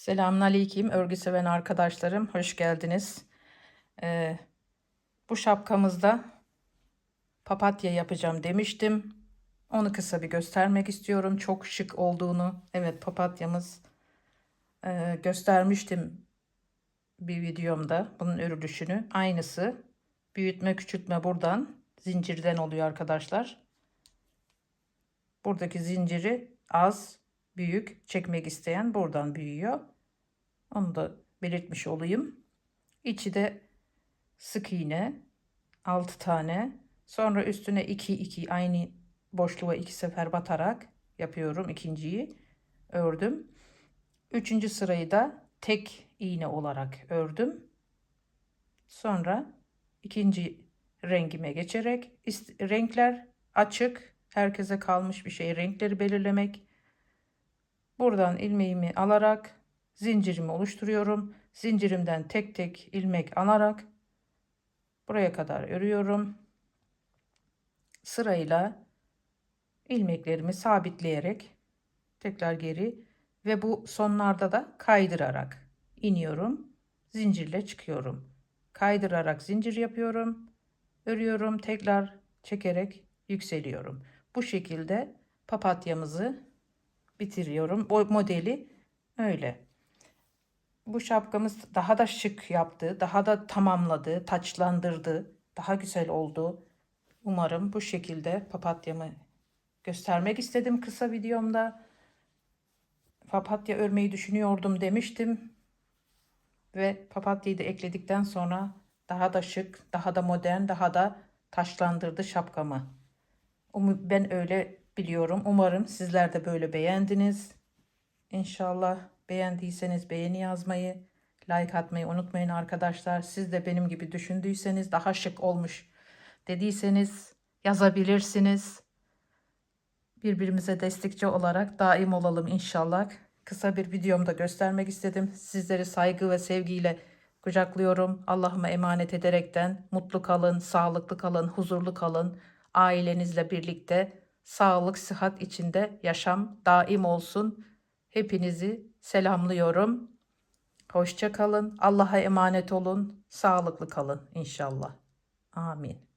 Selamünaleyküm örgü seven arkadaşlarım. Hoş geldiniz. Ee, bu şapkamızda papatya yapacağım demiştim. Onu kısa bir göstermek istiyorum. Çok şık olduğunu. Evet papatyamız e, göstermiştim bir videomda bunun örülüşünü. Aynısı. Büyütme küçültme buradan zincirden oluyor arkadaşlar. Buradaki zinciri az büyük çekmek isteyen buradan büyüyor. Onu da belirtmiş olayım. İçi de sık iğne 6 tane. Sonra üstüne 2 2 aynı boşluğa iki sefer batarak yapıyorum ikinciyi ördüm. Üçüncü sırayı da tek iğne olarak ördüm. Sonra ikinci rengime geçerek renkler açık herkese kalmış bir şey renkleri belirlemek Buradan ilmeğimi alarak zincirimi oluşturuyorum. Zincirimden tek tek ilmek alarak buraya kadar örüyorum. Sırayla ilmeklerimi sabitleyerek tekrar geri ve bu sonlarda da kaydırarak iniyorum. Zincirle çıkıyorum. Kaydırarak zincir yapıyorum. Örüyorum. Tekrar çekerek yükseliyorum. Bu şekilde papatyamızı bitiriyorum. O modeli öyle. Bu şapkamız daha da şık yaptı. Daha da tamamladı. Taçlandırdı. Daha güzel oldu. Umarım bu şekilde papatyamı göstermek istedim kısa videomda. Papatya örmeyi düşünüyordum demiştim. Ve papatyayı da ekledikten sonra daha da şık, daha da modern, daha da taşlandırdı şapkamı. Ben öyle biliyorum. Umarım sizler de böyle beğendiniz. İnşallah beğendiyseniz beğeni yazmayı, like atmayı unutmayın arkadaşlar. Siz de benim gibi düşündüyseniz daha şık olmuş dediyseniz yazabilirsiniz. Birbirimize destekçi olarak daim olalım inşallah. Kısa bir videomda göstermek istedim. Sizleri saygı ve sevgiyle kucaklıyorum. Allah'ıma emanet ederekten mutlu kalın, sağlıklı kalın, huzurlu kalın. Ailenizle birlikte sağlık, sıhhat içinde yaşam daim olsun. Hepinizi selamlıyorum. Hoşça kalın. Allah'a emanet olun. Sağlıklı kalın inşallah. Amin.